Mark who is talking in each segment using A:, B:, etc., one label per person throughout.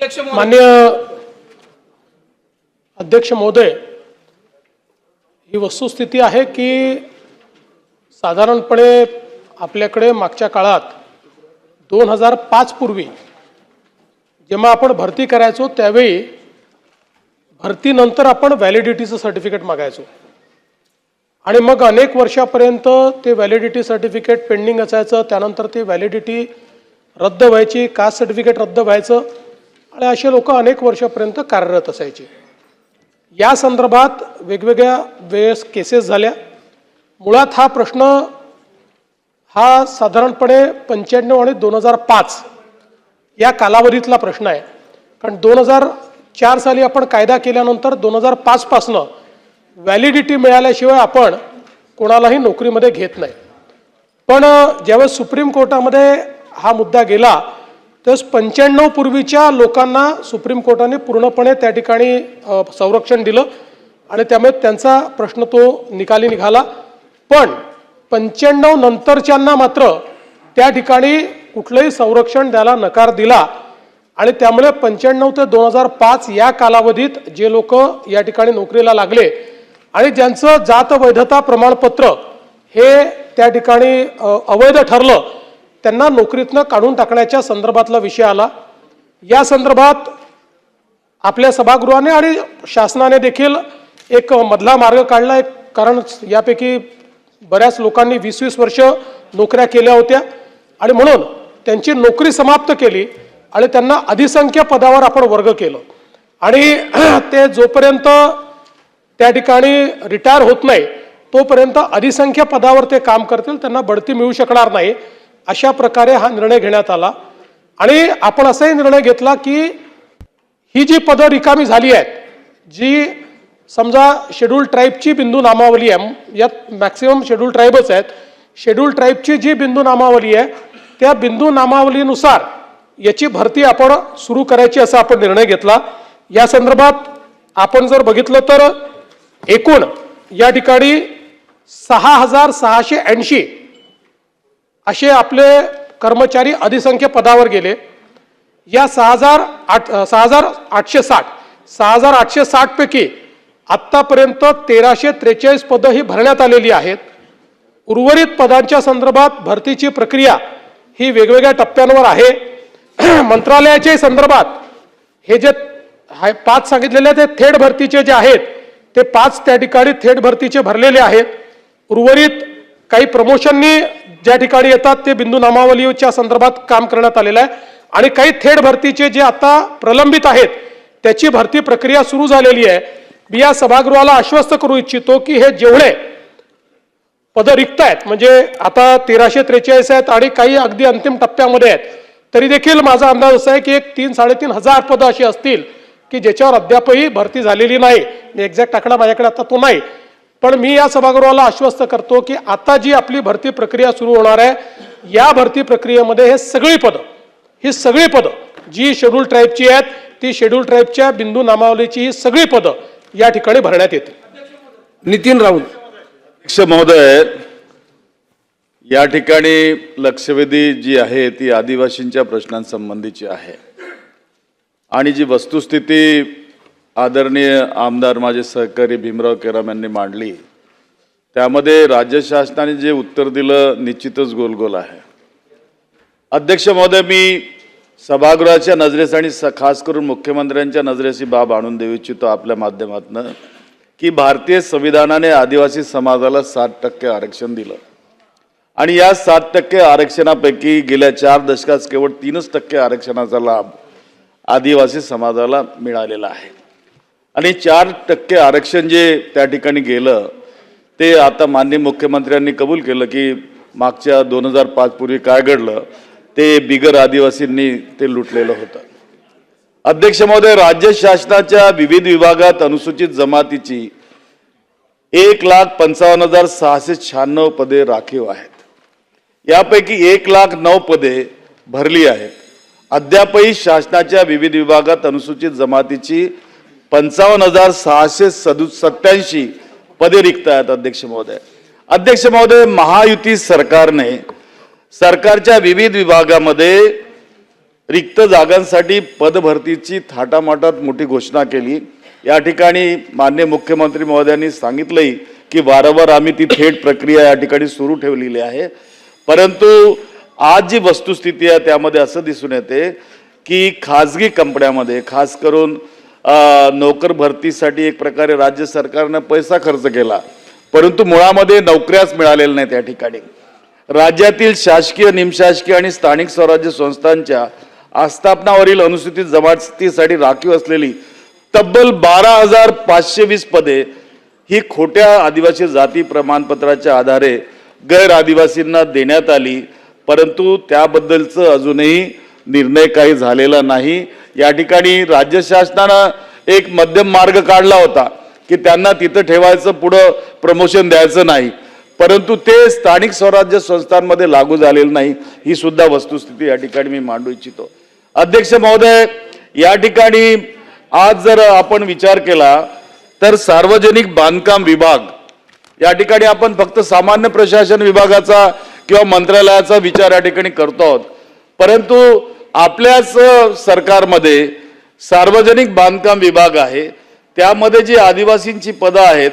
A: मान्य अध्यक्ष महोदय ही वस्तुस्थिती आहे की साधारणपणे आपल्याकडे मागच्या काळात दोन हजार पाच पूर्वी जेव्हा आपण भरती करायचो त्यावेळी भरतीनंतर आपण व्हॅलिडिटीचं सर्टिफिकेट मागायचो. आणि मग अनेक वर्षापर्यंत ते व्हॅलिडिटी सर्टिफिकेट पेंडिंग असायचं त्यानंतर ती व्हॅलिडिटी रद्द व्हायची कास्ट सर्टिफिकेट रद्द व्हायचं आणि असे लोक अनेक वर्षापर्यंत कार्यरत असायचे. या संदर्भात वेगवेगळ्या वेळेस केसेस झाल्या. मुळात हा प्रश्न हा साधारणपणे पंच्याण्णव आणि दोन हजार पाच या कालावधीतला प्रश्न आहे. कारण दोन हजार चार साली आपण कायदा केल्यानंतर दोन हजार पाचपासनं व्हॅलिडिटी मिळाल्याशिवाय आपण कोणालाही नोकरीमध्ये घेत नाही. पण ज्यावेळेस सुप्रीम कोर्टामध्ये हा मुद्दा गेला त्यावेळेस पंच्याण्णव पूर्वीच्या लोकांना सुप्रीम कोर्टाने पूर्णपणे त्या ठिकाणी संरक्षण दिलं आणि त्यामुळे त्यांचा प्रश्न तो निकाली निघाला. पण पंच्याण्णव नंतरच्यांना मात्र त्या ठिकाणी कुठलंही संरक्षण द्यायला नकार दिला आणि त्यामुळे पंच्याण्णव ते दोन हजार पाच या कालावधीत जे लोक या ठिकाणी नोकरीला लागले आणि ज्यांचं जात वैधता प्रमाणपत्र हे त्या ठिकाणी अवैध ठरलं त्यांना नोकरीतनं काढून टाकण्याच्या संदर्भातला विषय आला. या संदर्भात आपल्या सभागृहाने आणि शासनाने देखील एक मधला मार्ग काढला. एक कारण यापैकी बऱ्याच लोकांनी वीस वीस वर्ष नोकऱ्या केल्या होत्या. आणि म्हणून त्यांची नोकरी समाप्त केली आणि त्यांना अधिसंख्य पदावर आपण वर्ग केलं. आणि ते जोपर्यंत त्या ठिकाणी रिटायर होत नाही तोपर्यंत अधिसंख्य पदावर ते काम करतील त्यांना बढती मिळू शकणार नाही. अशा प्रकारे हा निर्णय घेण्यात आला. आणि आपण असाही निर्णय घेतला की ही जी पदं रिकामी झाली आहेत जी समजा शेड्यूल ट्राईबची बिंदू नामावली आहे यात मॅक्सिमम शेड्यूल ट्राईबच आहेत शेड्यूल ट्राईबची जी बिंदू नामावली आहे त्या बिंदू नामावलीनुसार याची भरती आपण सुरू करायची असा आपण निर्णय घेतला. या संदर्भात आपण जर बघितलं तर एकूण या ठिकाणी सहा हजार सहाशे ऐंशी असे आपले कर्मचारी अधिसंख्य पदावर गेले. या सहा हजार आठ सहा हजार आठशे साठ सहा हजार आठशे साठपैकी आत्तापर्यंत तेराशे त्रेचाळीस पदं ही भरण्यात आलेली आहेत. उर्वरित पदांच्या संदर्भात भरतीची प्रक्रिया ही वेगवेगळ्या टप्प्यांवर आहे. मंत्रालयाच्या संदर्भात हे जे हाय पाच सांगितलेले ते थेट भरतीचे जे आहेत ते पाच त्या ठिकाणी थेट भरतीचे भरलेले आहेत. उर्वरित काही प्रमोशननी ज्या ठिकाणी येतात ते बिंदू नामावलीच्या संदर्भात काम करण्यात आलेलं आहे. आणि काही थेट भरतीचे जे आता प्रलंबित आहेत त्याची भरती प्रक्रिया सुरू झालेली आहे. मी या सभागृहाला आश्वस्त करू इच्छितो की हे जेवढे पद रिक्त आहेत म्हणजे आता तेराशे त्रेचाळीस आहेत आणि काही अगदी अंतिम टप्प्यामध्ये आहेत तरी देखील माझा अंदाज असा आहे की एक तीन साडेतीन हजार पदं अशी असतील की ज्याच्यावर अद्यापही भरती झालेली नाही. एक्झॅक्ट आकडा माझ्याकडे आता तो नाही. पण मी या सभागृहाला आश्वस्त करतो की आता जी आपली भरती प्रक्रिया सुरू होणार आहे या भरती प्रक्रियेमध्ये हे सगळी पदं ही सगळी पदं जी शेड्यूल ट्राईबची आहेत ती शेड्यूल ट्राईबच्या बिंदू नामावलीची ही सगळी पदं या ठिकाणी भरण्यात येतील.
B: नितीन राऊत.
C: अध्यक्ष महोदय या ठिकाणी लक्षवेधी जी आहे ती आदिवासींच्या प्रश्नांसंबंधीची आहे. आणि जी वस्तुस्थिती आदरणीय आमदार माझे सहकारी भीमराव केराम यांनी मांडली. त्यामध्ये राज्य शासनाने जे उत्तर दिलं निश्चितच गोलगोल आहे. अध्यक्ष महोदय मी सभागृहाच्या नजरेस आणि स- खास करून मुख्यमंत्र्यांच्या नजरेस बाब आणून देऊ इच्छितो आपल्या माध्यमातनं की भारतीय संविधानाने आदिवासी समाजाला सात टक्के आरक्षण दिलं. आणि या सात टक्के आरक्षणापैकी गेल्या चार दशकात केवळ तीनच टक्के आरक्षणाचा लाभ आदिवासी समाजाला मिळालेला आहे. आणि चार टक्के आरक्षण जे त्या ठिकाणी गेलं ते आता माननीय मुख्यमंत्र्यांनी कबूल केलं की मागच्या दोन हजार पाच पूर्वी काय घडलं ते बिगर आदिवासींनी ते लुटलेलं होतं. अध्यक्ष महोदय राज्य शासनाच्या विविध विभागात अनुसूचित जमातीची एक लाख पंचावन्न हजार सहाशे शहाण्णव पदे राखीव आहेत. यापैकी एक लाख नऊ पदे भरली आहेत. अद्यापही शासनाच्या विविध विभागात अनुसूचित जमातीची पंचावन्न हजार सहाशे सदु सत्याऐंशी पदे रिक्त आहेत अध्यक्ष महोदय. अध्यक्ष महोदय महायुती सरकारने सरकारच्या विविध विभागामध्ये रिक्त जागांसाठी पदभरतीची थाटामाटात मोठी घोषणा केली. या ठिकाणी मान्य मुख्यमंत्री महोदयांनी सांगितलंही की वारंवार आम्ही ती थेट प्रक्रिया या ठिकाणी सुरू ठेवलेली आहे. परंतु आज जी वस्तुस्थिती आहे त्यामध्ये असं दिसून येते की खाजगी कंपन्यामध्ये खास करून नोकर भरतीसाठी एक प्रकारे राज्य सरकारनं पैसा खर्च केला. परंतु मुळामध्ये नोकऱ्याच मिळालेल्या नाही त्या ठिकाणी. राज्यातील शासकीय निमशासकीय आणि स्थानिक स्वराज्य संस्थांच्या आस्थापनावरील अनुसूचित जमातीसाठी राखीव असलेली तब्बल बारा हजार पाचशे वीस पदे ही खोट्या आदिवासी जाती प्रमाणपत्राच्या आधारे गैर आदिवासींना देण्यात आली. परंतु त्याबद्दलचं अजूनही निर्णय काही झालेला नाही. या ठिकाणी राज्य शासनानं एक मध्यम मार्ग काढला होता की त्यांना तिथं ठेवायचं पुढं प्रमोशन द्यायचं नाही. परंतु ते स्थानिक स्वराज्य संस्थांमध्ये लागू झालेलं नाही. ही सुद्धा वस्तुस्थिती या ठिकाणी मी मांडू इच्छितो. अध्यक्ष महोदय या ठिकाणी आज जर आपण विचार केला तर सार्वजनिक बांधकाम विभाग या ठिकाणी आपण फक्त सामान्य प्रशासन विभागाचा किंवा मंत्रालयाचा विचार या ठिकाणी करतो आहोत. परंतु आपल्याच सरकारमध्ये सार्वजनिक बांधकाम विभाग आहे. त्यामध्ये जी आदिवासींची पदं आहेत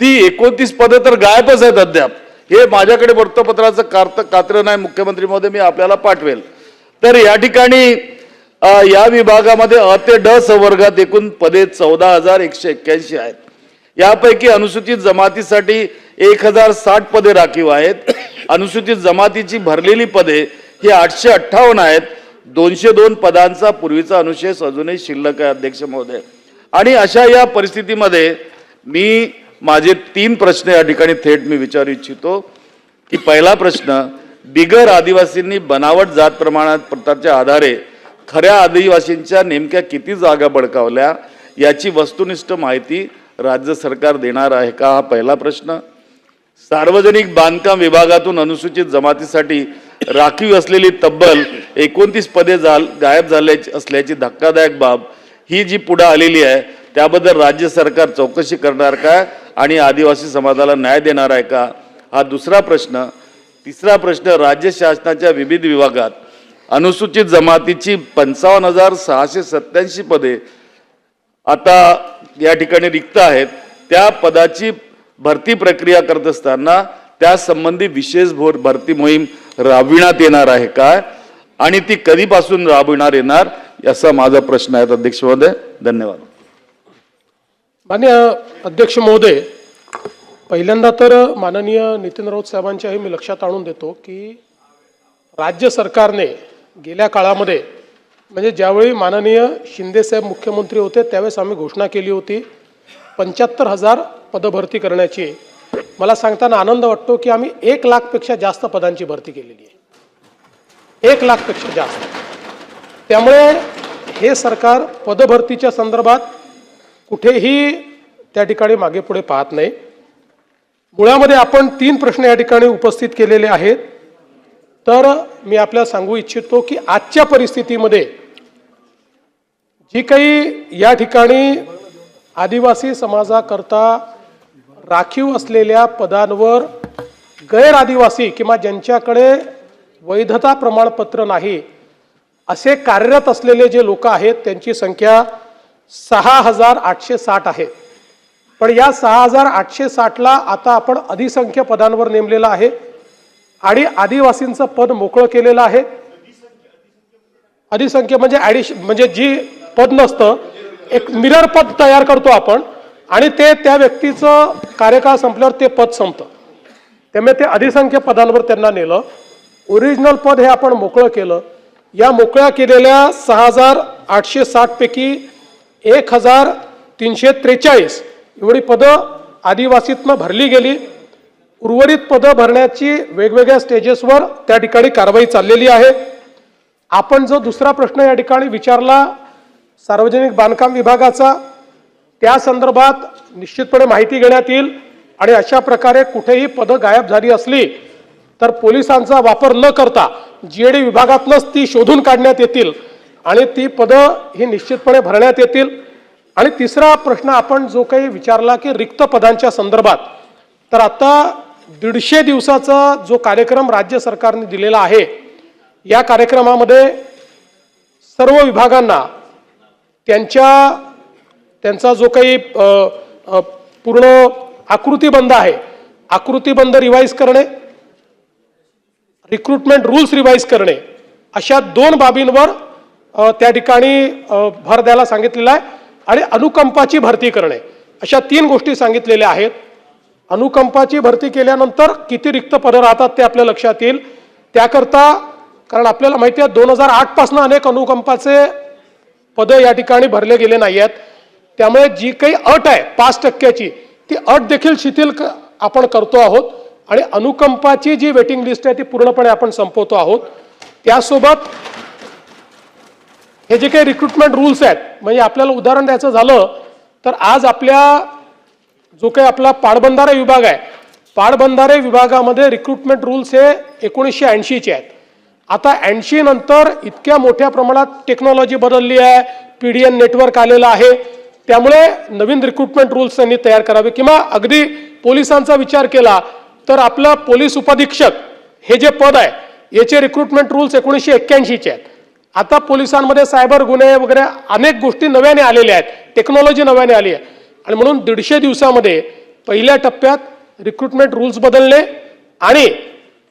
C: ती एकोणतीस पदं तर गायबच आहेत अद्याप. हे माझ्याकडे वृत्तपत्राचं कार्त कात्र नाही मुख्यमंत्री महोदय मी आपल्याला पाठवेल. तर या ठिकाणी या विभागामध्ये अ ते ड संवर्गात एकूण पदे चौदा हजार एकशे एक्क्याऐंशी आहेत. यापैकी अनुसूचित जमातीसाठी एक हजार साठ पदे राखीव आहेत. अनुसूचित जमातीची भरलेली पदे ही आठशे अठ्ठावन्न आहेत. दोनशे दोन पदांचा पूर्वीचा अनुशेष अजूनही शिल्लक आहे अध्यक्ष महोदय. आणि अशा या परिस्थितीमध्ये मी माझे तीन प्रश्न या ठिकाणी थेट मी विचारू इच्छितो की पहिला प्रश्न बिगर आदिवासींनी बनावट जात प्रमाणात प्रताच्या आधारे खऱ्या आदिवासींच्या नेमक्या किती जागा बळकावल्या याची वस्तुनिष्ठ माहिती राज्य सरकार देणार आहे का हा पहिला प्रश्न. सार्वजनिक बांधकाम विभागातून अनुसूचित जमातीसाठी राखीव असलेली तब्बल एकोणतीस पदे झाल गायब झाल्याची असल्याची धक्कादायक बाब ही जी पुढे आलेली आहे त्याबद्दल राज्य सरकार चौकशी करणार का आणि आदिवासी समाजाला न्याय देणार आहे का? हा दुसरा प्रश्न. तिसरा प्रश्न राज्य शासनाच्या विविध विभागात अनुसूचित जमातीची पंचावन्न हजार सहाशे सत्याऐंशी पदे आता या ठिकाणी रिक्त आहेत. त्या पदाची भरती प्रक्रिया करत असताना त्या संबंधी विशेष भोर भरती मोहीम राबविण्यात येणार आहे काय? आणि ती कधीपासून राबविणार येणार? असा माझा प्रश्न आहे. अध्यक्ष महोदय धन्यवाद.
A: मान्य अध्यक्ष महोदय पहिल्यांदा तर माननीय नितीन राऊत साहेबांच्याही मी लक्षात आणून देतो की राज्य सरकारने गेल्या काळामध्ये म्हणजे ज्यावेळी माननीय शिंदेसाहेब मुख्यमंत्री होते त्यावेळेस आम्ही घोषणा केली होती पंच्याहत्तर हजार पदभरती करण्याची. मला सांगताना आनंद वाटतो की आम्ही एक लाखपेक्षा जास्त पदांची भरती केलेली आहे. एक लाखपेक्षा जास्त. त्यामुळे हे सरकार पदभरतीच्या संदर्भात कुठेही त्या ठिकाणी मागे पुढे पाहत नाही. मुळामध्ये आपण तीन प्रश्न या ठिकाणी उपस्थित केलेले आहेत. तर मी आपल्याला सांगू इच्छितो की आजच्या परिस्थितीमध्ये जी काही या ठिकाणी आदिवासी समाजाकरता राखीव असलेल्या पदांवर गैर आदिवासी किंवा ज्यांच्याकडे वैधता प्रमाणपत्र नाही असे कार्यरत असलेले जे लोक आहेत त्यांची संख्या सहा हजार आठशे साठ आहे. पण या सहा हजार आठशे साठला आता आपण अधिसंख्य पदांवर नेमलेलं आहे आणि आदिवासींचं पद मोकळं केलेलं आहे. अधिसंख्य म्हणजे ॲडिश म्हणजे जी पद नसतं एक मिरर पद तयार करतो आपण. आणि ते त्या व्यक्तीचं कार्यकाळ संपल्यावर ते पद संपतं. त्यामुळे ते अधिसंख्य पदांवर त्यांना नेलं. ओरिजिनल पद हे आपण मोकळं केलं. या मोकळ्या केलेल्या सहा हजार आठशे साठपैकी एक हजार तीनशे त्रेचाळीस एवढी पदं आदिवासीतनं भरली गेली. उर्वरित पदं भरण्याची वेगवेगळ्या स्टेजेसवर त्या ठिकाणी कारवाई चाललेली आहे. आपण जो दुसरा प्रश्न या ठिकाणी विचारला सार्वजनिक बांधकाम विभागाचा त्या संदर्भात निश्चितपणे माहिती घेण्यात येईल आणि अशा प्रकारे कुठेही पदं गायब झाली असली तर पोलिसांचा वापर न करता जीएडी विभागातनंच ती शोधून काढण्यात येतील आणि ती पदं ही निश्चितपणे भरण्यात येतील. आणि तिसरा प्रश्न आपण जो काही विचारला की रिक्त पदांच्या संदर्भात तर आता दीडशे दिवसाचा जो कार्यक्रम राज्य सरकारने दिलेला आहे या कार्यक्रमामध्ये सर्व विभागांना त्यांच्या त्यांचा जो काही पूर्ण आकृतीबंध आहे आकृतीबंध रिवाईज करणे रिक्रुटमेंट रूल्स रिवाईज करणे अशा दोन बाबींवर त्या ठिकाणी भर द्यायला सांगितलेला आहे आणि अनुकंपाची भरती करणे. अशा तीन गोष्टी सांगितलेल्या आहेत. अनुकंपाची भरती केल्यानंतर किती रिक्त पदं राहतात ते आपल्या लक्षात येईल. त्याकरता कारण आपल्याला माहिती आहे दोन हजार आठपासून अनेक अनुकंपाचे पदं या ठिकाणी भरले गेले नाही आहेत त्यामुळे जी काही अट आहे पाच टक्क्याची ती अट देखील शिथिल आपण करतो आहोत. आणि अनुकंपाची जी वेटिंग लिस्ट आहे ती पूर्णपणे आपण संपवतो आहोत. त्यासोबत हे जे काही रिक्रुटमेंट रूल्स आहेत म्हणजे आपल्याला उदाहरण द्यायचं झालं तर आज आपल्या जो काही आपला पाटबंधारे विभाग आहे पाटबंधारे विभागामध्ये रिक्रुटमेंट रूल्स हे एकोणीसशे ऐंशीचे आहेत. आता ऐंशी नंतर इतक्या मोठ्या प्रमाणात टेक्नॉलॉजी बदलली आहे पी डी एन नेटवर्क आलेलं आहे त्यामुळे नवीन रिक्रुटमेंट रूल्स त्यांनी तयार करावे. किंवा अगदी पोलिसांचा विचार केला तर आपलं पोलीस उपअधीक्षक हे जे पद आहे याचे रिक्रुटमेंट रूल्स एकोणीसशे एक्क्याऐंशीचे आहेत. आता पोलिसांमध्ये सायबर गुन्हे वगैरे अनेक गोष्टी नव्याने आलेल्या आहेत. टेक्नॉलॉजी नव्याने आली आहे. आणि म्हणून दीडशे दिवसामध्ये पहिल्या टप्प्यात रिक्रुटमेंट रूल्स बदलणे आणि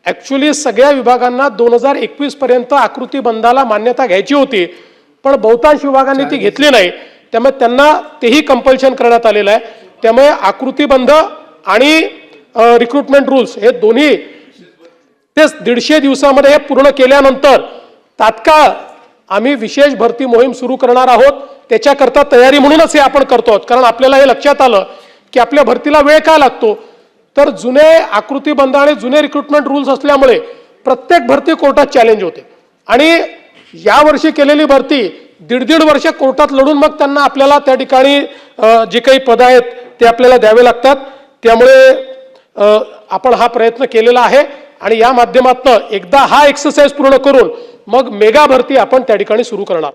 A: ॲक्च्युली सगळ्या विभागांना दोन हजार एकवीस पर्यंत आकृतीबंधाला मान्यता घ्यायची होती. पण बहुतांश विभागांनी ती घेतली नाही. त्यामुळे त्यांना तेही कंपल्शन करण्यात आलेलं आहे. त्यामुळे आकृतीबंध आणि रिक्रुटमेंट रूल्स हे दोन्ही तेच दीडशे दिवसामध्ये हे पूर्ण केल्यानंतर तात्काळ आम्ही विशेष भरती मोहीम सुरू करणार आहोत. त्याच्याकरता तयारी म्हणूनच हे आपण करतो आहोत. कारण आपल्याला हे लक्षात आलं की आपल्या भरतीला वेळ का लागतो? तर जुने आकृतीबंध आणि जुने रिक्रुटमेंट रूल्स असल्यामुळे प्रत्येक भरती कोर्टात चॅलेंज होते. आणि यावर्षी केलेली भरती दीड दीड वर्ष कोर्टात लढून मग त्यांना आपल्याला त्या ठिकाणी जे काही पद आहेत ते आपल्याला द्यावे लागतात. त्यामुळे आपण हा प्रयत्न केलेला आहे आणि या माध्यमातून एकदा हा एक्सरसाइज पूर्ण करून मग मेगा भरती आपण त्या ठिकाणी सुरू करणार.